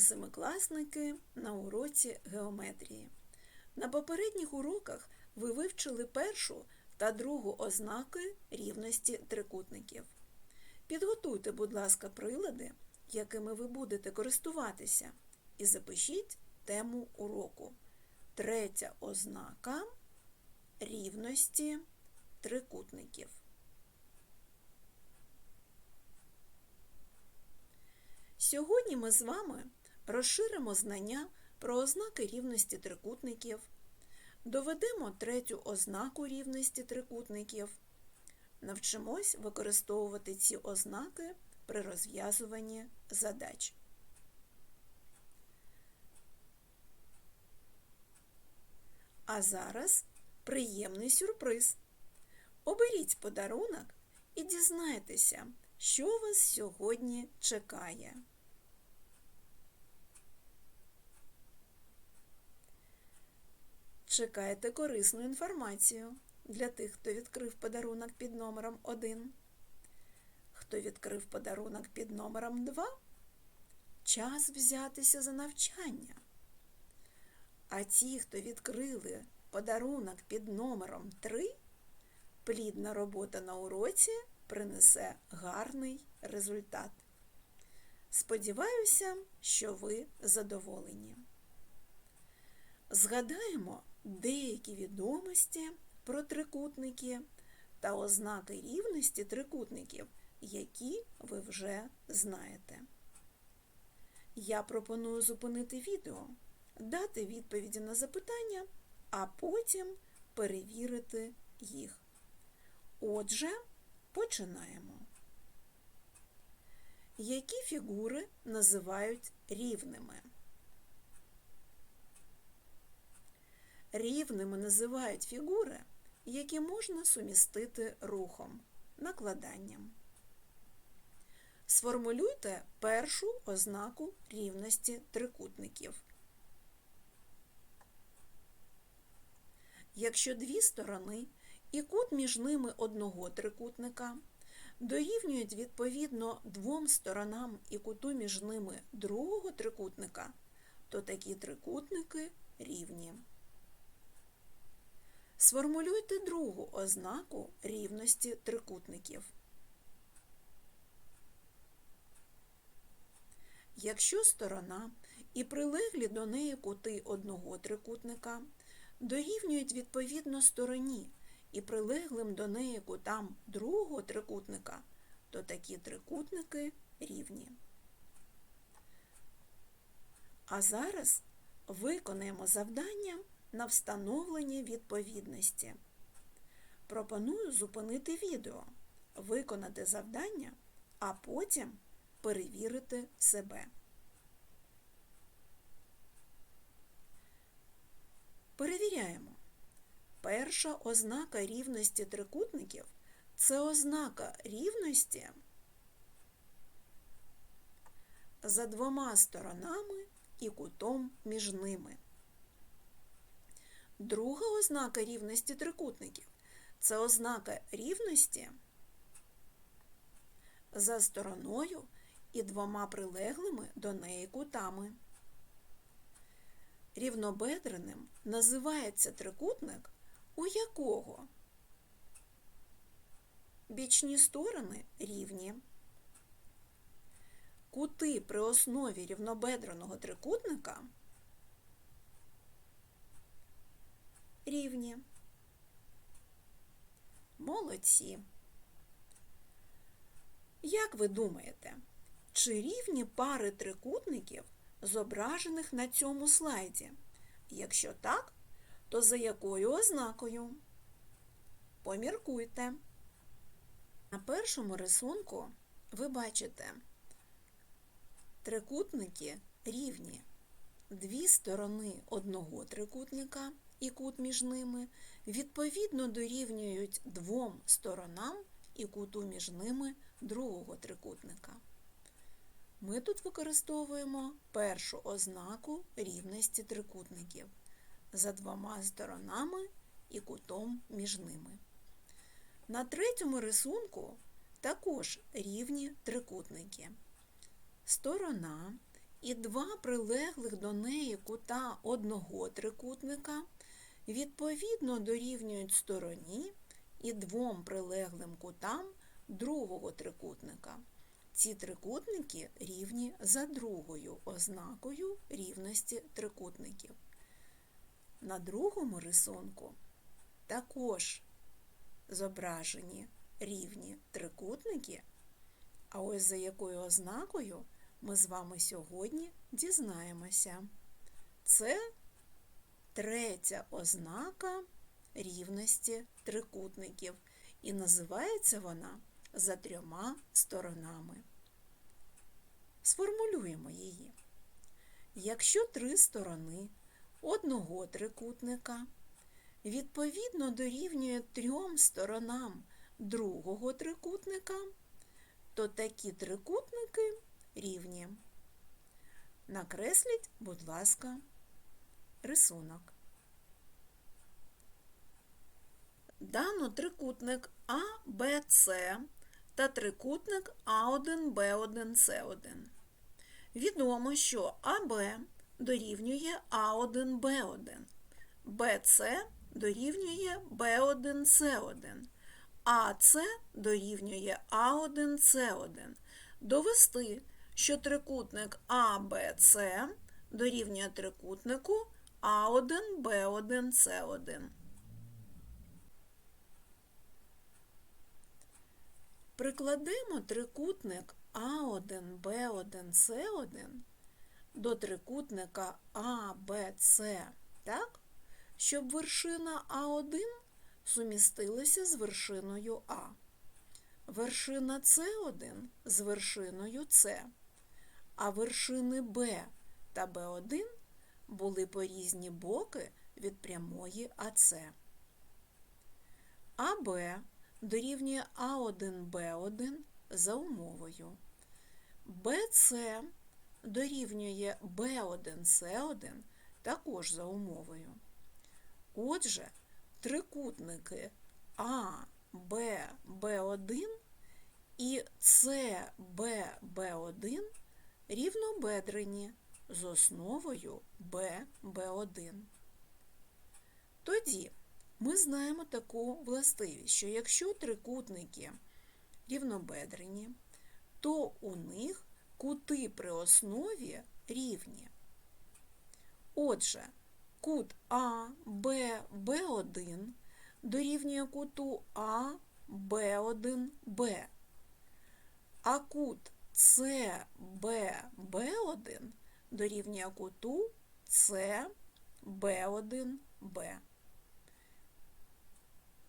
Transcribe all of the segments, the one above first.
Семикласники на уроці геометрії. На попередніх уроках ви вивчили першу та другу ознаки рівності трикутників. Підготуйте, будь ласка, прилади, якими ви будете користуватися, і запишіть тему уроку. Третя ознака рівності трикутників. Сьогодні ми з вами розширимо знання про ознаки рівності трикутників, доведемо третю ознаку рівності трикутників, навчимось використовувати ці ознаки при розв'язуванні задач. А зараз приємний сюрприз. Оберіть подарунок і дізнайтеся, що вас сьогодні чекає. Чекаєте корисну інформацію для тих, хто відкрив подарунок під номером 1. Хто відкрив подарунок під номером 2, час взятися за навчання. А ті, хто відкрили подарунок під номером 3, плідна робота на уроці принесе гарний результат. Сподіваюся, що ви задоволені. Згадаємо деякі відомості про трикутники та ознаки рівності трикутників, які ви вже знаєте. Я пропоную зупинити відео, дати відповіді на запитання, а потім перевірити їх. Отже, починаємо. Які фігури називають рівними? Рівними називають фігури, які можна сумістити рухом, накладанням. Сформулюйте першу ознаку рівності трикутників. Якщо дві сторони і кут між ними одного трикутника дорівнюють відповідно двом сторонам і куту між ними другого трикутника, то такі трикутники рівні. Сформулюйте другу ознаку рівності трикутників. Якщо сторона і прилеглі до неї кути одного трикутника дорівнюють відповідно стороні і прилеглим до неї кутам другого трикутника, то такі трикутники рівні. А зараз виконаємо завдання на встановлення відповідності. Пропоную зупинити відео, виконати завдання, а потім перевірити себе. Перевіряємо. Перша ознака рівності трикутників це ознака рівності за двома сторонами і кутом між ними. Друга ознака рівності трикутників це ознака рівності за стороною і двома прилеглими до неї кутами. Рівнобедреним називається трикутник, у якого бічні сторони рівні. Кути при основі рівнобедреного трикутника рівні. Молодці. Як ви думаєте, чи рівні пари трикутників, зображених на цьому слайді? Якщо так, то за якою ознакою? Поміркуйте. На першому рисунку ви бачите трикутники рівні. Дві сторони одного трикутника і кут між ними відповідно дорівнюють двом сторонам і куту між ними другого трикутника. Ми тут використовуємо першу ознаку рівності трикутників за двома сторонами і кутом між ними. На третьому рисунку також рівні трикутники. Сторона і два прилеглих до неї кута одного трикутника відповідно дорівнюють стороні і двом прилеглим кутам другого трикутника. Ці трикутники рівні за другою ознакою рівності трикутників. На другому рисунку також зображені рівні трикутники, а ось за якою ознакою ми з вами сьогодні дізнаємося. Це третя ознака рівності трикутників, і називається вона за трьома сторонами. Сформулюємо її. Якщо три сторони одного трикутника відповідно дорівнює трьом сторонам другого трикутника, то такі трикутники рівні. Накресліть, будь ласка, рисунок. Дано трикутник А, Б, С та трикутник А1, Б1, С1. Відомо, що АБ дорівнює А1, Б1, БС дорівнює Б1, С1, АС дорівнює А1, С1. Довести, що трикутник АБЦ дорівнює трикутнику А1, Б1, С1. Прикладемо трикутник А1, Б1, С1 до трикутника АБЦ так, щоб вершина А1 сумістилася з вершиною А. Вершина С1 з вершиною С, а вершини Б та Б1 були по різні боки від прямої АЦ. АБ дорівнює А1, Б1 за умовою. БЦ дорівнює Б1, С1 також за умовою. Отже, трикутники А, Б, Б1 і С, Б, Б1 рівнобедрені з основою Б, Б1. Тоді ми знаємо таку властивість, що якщо трикутники рівнобедрені, то у них кути при основі рівні. Отже, кут А, Б, Б1 дорівнює куту А, Б1, Б, а кут С, Б, Б1 дорівнює куту С, Б1, Б.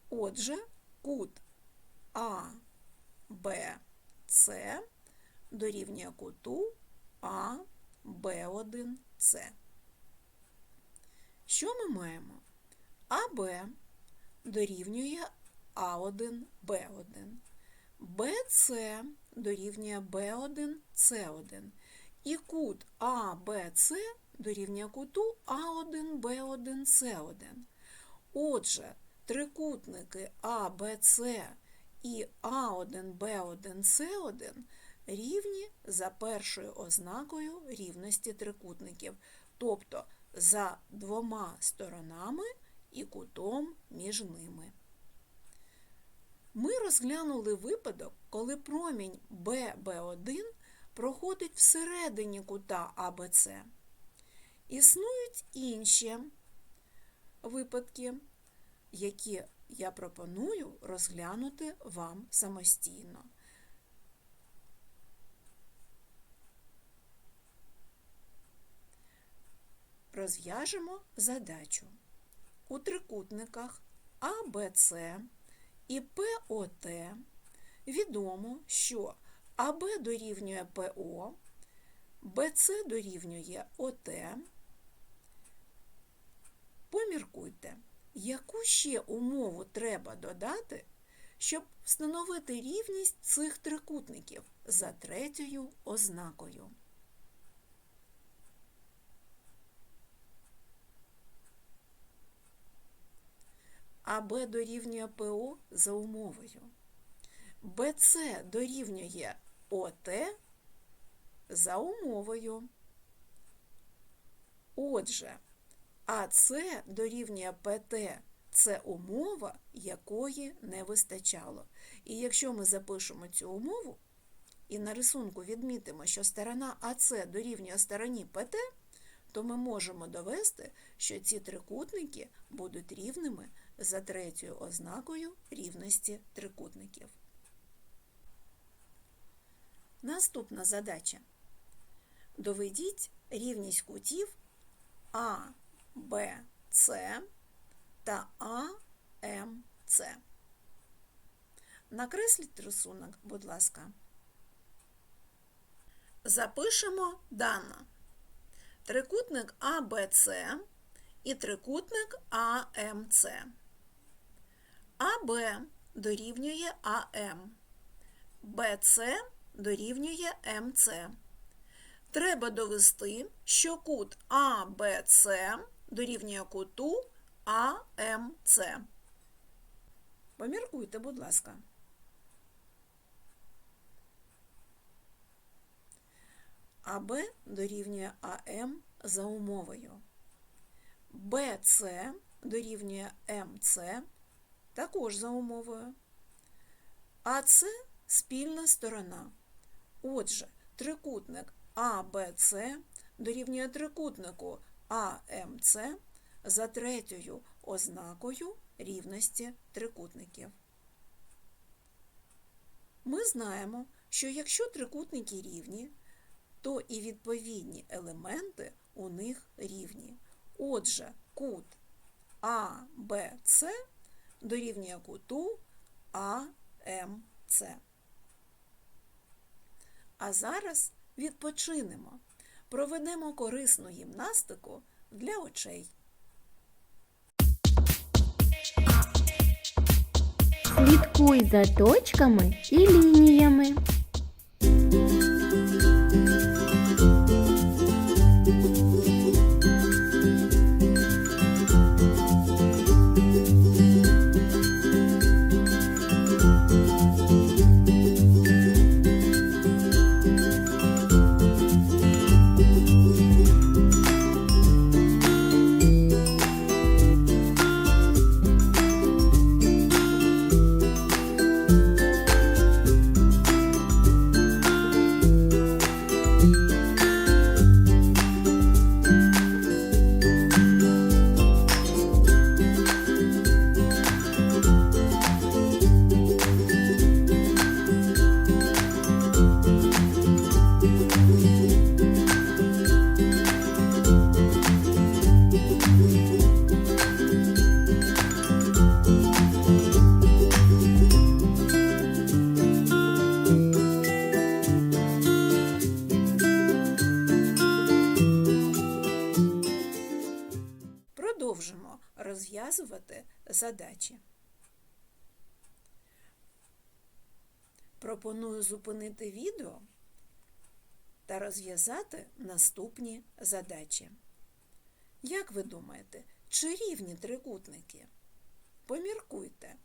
Отже, кут А, Б, С дорівнює куту А, Б1, С. Що ми маємо? АБ дорівнює А1, Б1, БС дорівнює Б1, С1, і кут АБЦ дорівнює куту А1, Б1, С1. Отже, трикутники АБЦ і А1, Б1, С1 рівні за першою ознакою рівності трикутників, тобто за двома сторонами і кутом між ними. Ми розглянули випадок, коли промінь ББ1 проходить всередині кута АБЦ. Існують інші випадки, які я пропоную розглянути вам самостійно. Розв'яжемо задачу. У трикутниках АБЦ і ПОТ відомо, що АБ дорівнює ПО, БЦ дорівнює ОТ. Поміркуйте, яку ще умову треба додати, щоб встановити рівність цих трикутників за третьою ознакою. АБ дорівнює ПО за умовою. БЦ дорівнює ОТ за умовою. Отже, АС дорівнює ПТ це умова, якої не вистачало. І якщо ми запишемо цю умову і на рисунку відмітимо, що сторона АС дорівнює стороні ПТ, то ми можемо довести, що ці трикутники будуть рівними за третьою ознакою рівності трикутників. Наступна задача. Доведіть рівність кутів А, Б, С та А, М, С. Накресліть рисунок, будь ласка. Запишемо дана. Трикутник АБЦ і трикутник АМЦ. АБ дорівнює АМ. БЦ дорівнює МЦ. Треба довести, що кут АБЦ дорівнює куту АМЦ. Поміркуйте, будь ласка. АБ дорівнює АМ за умовою. БЦ дорівнює МЦ також за умовою. АЦ спільна сторона. Отже, трикутник АБЦ дорівнює трикутнику АМЦ за третьою ознакою рівності трикутників. Ми знаємо, що якщо трикутники рівні, то і відповідні елементи у них рівні. Отже, кут АБЦ дорівнює куту АМЦ. А зараз відпочинемо, проведемо корисну гімнастику для очей. Слідкуй за точками і лініями. Задачі. Пропоную зупинити відео та розв'язати наступні задачі. Як ви думаєте, чи рівні трикутники? Поміркуйте.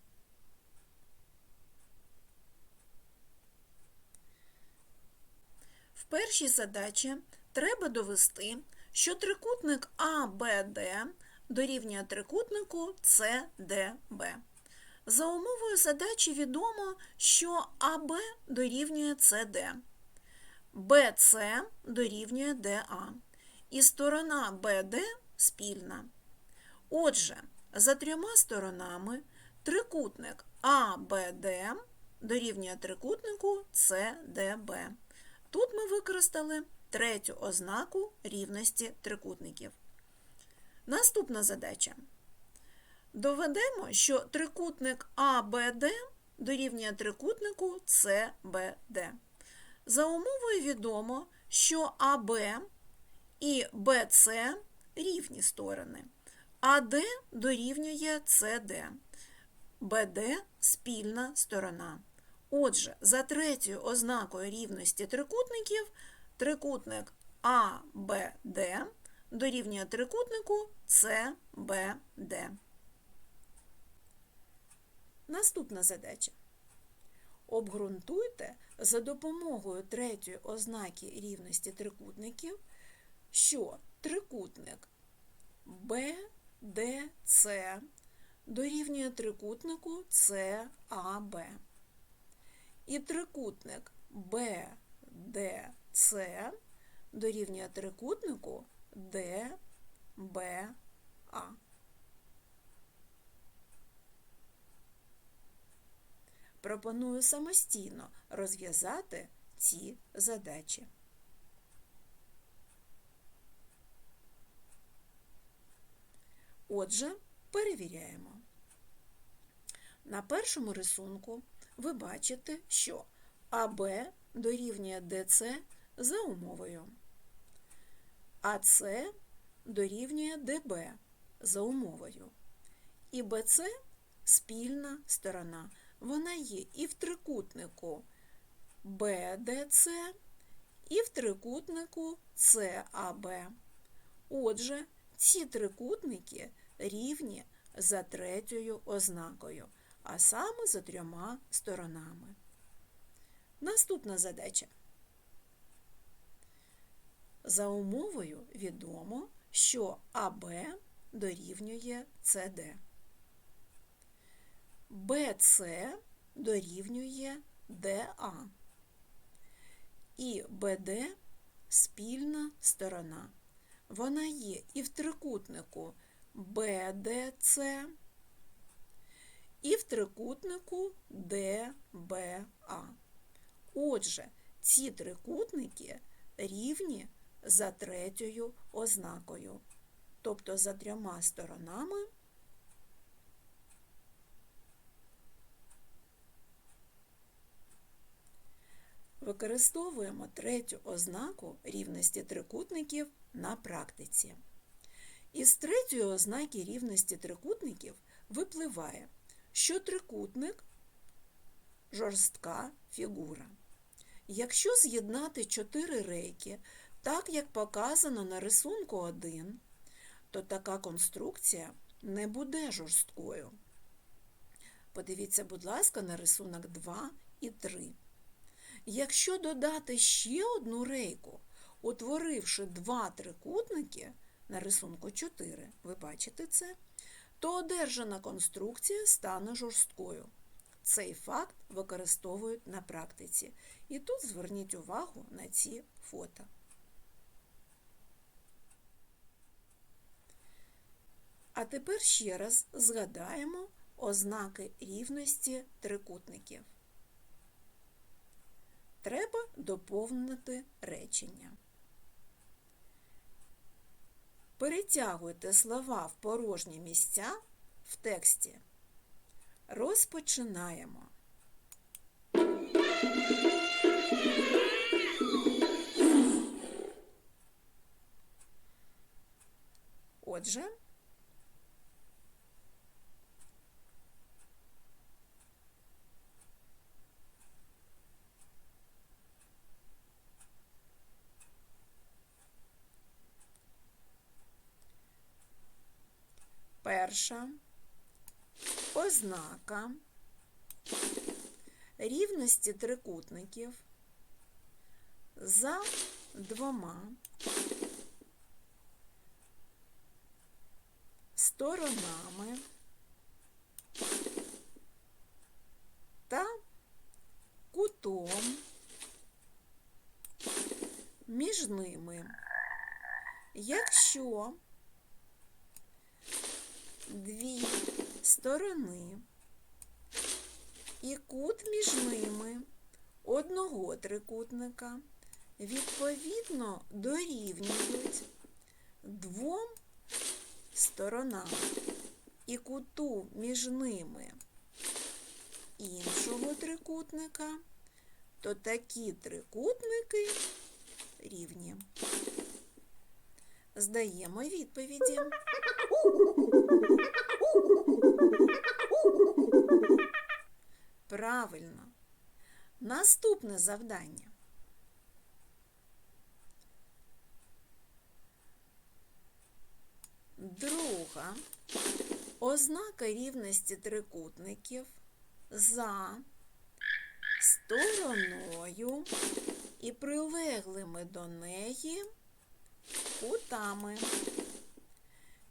В першій задачі треба довести, що трикутник АБД дорівнює трикутнику СДБ. За умовою задачі відомо, що АБ дорівнює СД, БЦ дорівнює ДА, і сторона БД спільна. Отже, за трьома сторонами трикутник АБД дорівнює трикутнику СДБ. Тут ми використали третю ознаку рівності трикутників. Наступна задача. Доведемо, що трикутник АБД дорівнює трикутнику СБД. За умовою відомо, що АБ і БЦ рівні сторони. АД дорівнює СД. БД спільна сторона. Отже, за третьою ознакою рівності трикутників трикутник АБД дорівнює трикутнику СБД. Наступна задача. Обґрунтуйте за допомогою третьої ознаки рівності трикутників, що трикутник BDC дорівнює трикутнику CAB. І трикутник BDC дорівнює трикутнику DBA. Пропоную самостійно розв'язати ці задачі. Отже, перевіряємо. На першому рисунку ви бачите, що АБ дорівнює ДЦ за умовою, АС дорівнює ДБ за умовою. І БЦ спільна сторона. Вона є і в трикутнику БДЦ, і в трикутнику САБ. Отже, ці трикутники рівні за третьою ознакою, а саме за трьома сторонами. Наступна задача. За умовою відомо, що АБ дорівнює СД. БЦ дорівнює ДА. І БД спільна сторона. Вона є і в трикутнику БДЦ, і в трикутнику ДБА. Отже, ці трикутники рівні за третьою ознакою, тобто за трьома сторонами. Використовуємо третю ознаку рівності трикутників на практиці. Із третьої ознаки рівності трикутників випливає, що трикутник жорстка фігура. Якщо з'єднати чотири рейки, так як показано на рисунку 1, то така конструкція не буде жорсткою. Подивіться, будь ласка, на рисунок 2 і 3. Якщо додати ще одну рейку, утворивши два трикутники на рисунку 4, ви бачите це, то одержана конструкція стане жорсткою. Цей факт використовують на практиці. І тут зверніть увагу на ці фото. А тепер ще раз згадаємо ознаки рівності трикутників. Треба доповнити речення. Перетягуйте слова в порожні місця в тексті. Розпочинаємо. Отже, перша. Ознака. Рівності трикутників за двома сторонами та кутом між ними, якщо дві сторони і кут між ними одного трикутника відповідно дорівнюють двом сторонам і куту між ними іншого трикутника, то такі трикутники рівні. Здаємо відповіді. Правильно. Наступне завдання. Друга ознака рівності трикутників за стороною і прилеглими до неї кутами.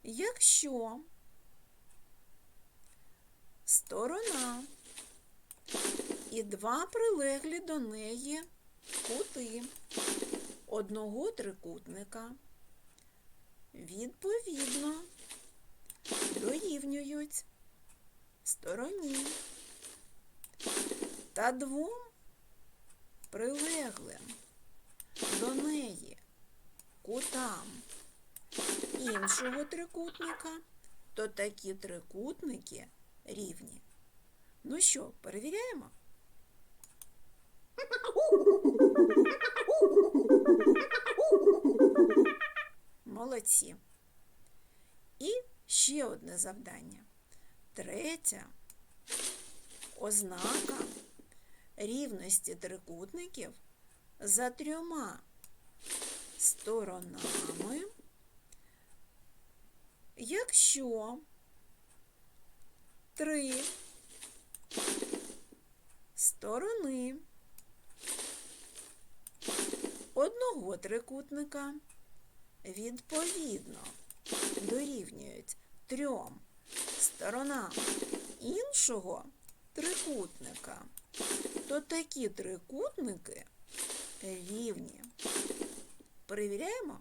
Якщо сторона і два прилеглі до неї кути одного трикутника відповідно дорівнюють стороні та двом прилеглим до неї кутам іншого трикутника, то такі трикутники рівні. Ну що, перевіряємо? Молодці. І ще одне завдання. Третя ознака рівності трикутників за трьома сторонами, якщо три сторони одного трикутника відповідно дорівнюють трьом сторонам іншого трикутника, то такі трикутники рівні. Перевіряємо?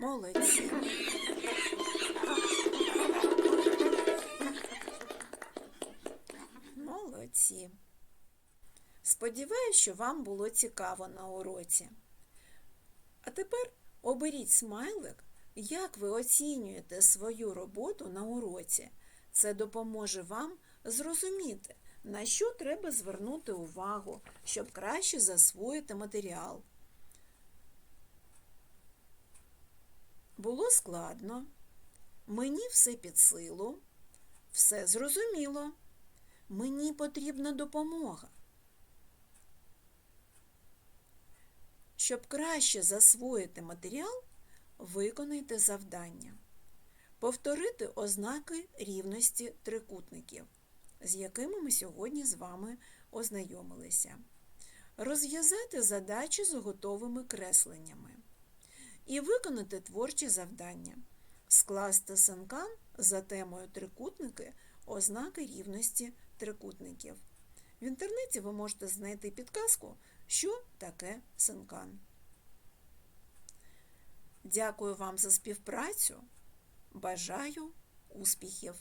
Молодці. Молодці. Сподіваюсь, що вам було цікаво на уроці. А тепер оберіть смайлик, як ви оцінюєте свою роботу на уроці. Це допоможе вам зрозуміти, на що треба звернути увагу, щоб краще засвоїти матеріал. Було складно, мені все під силу, все зрозуміло, мені потрібна допомога. Щоб краще засвоїти матеріал, виконайте завдання. Повторити ознаки рівності трикутників, з якими ми сьогодні з вами ознайомилися. Розв'язати задачі з готовими кресленнями. І виконати творчі завдання. Скласти синкан за темою трикутники ознаки рівності трикутників. В інтернеті ви можете знайти підказку, що таке синкан. Дякую вам за співпрацю. Бажаю успіхів!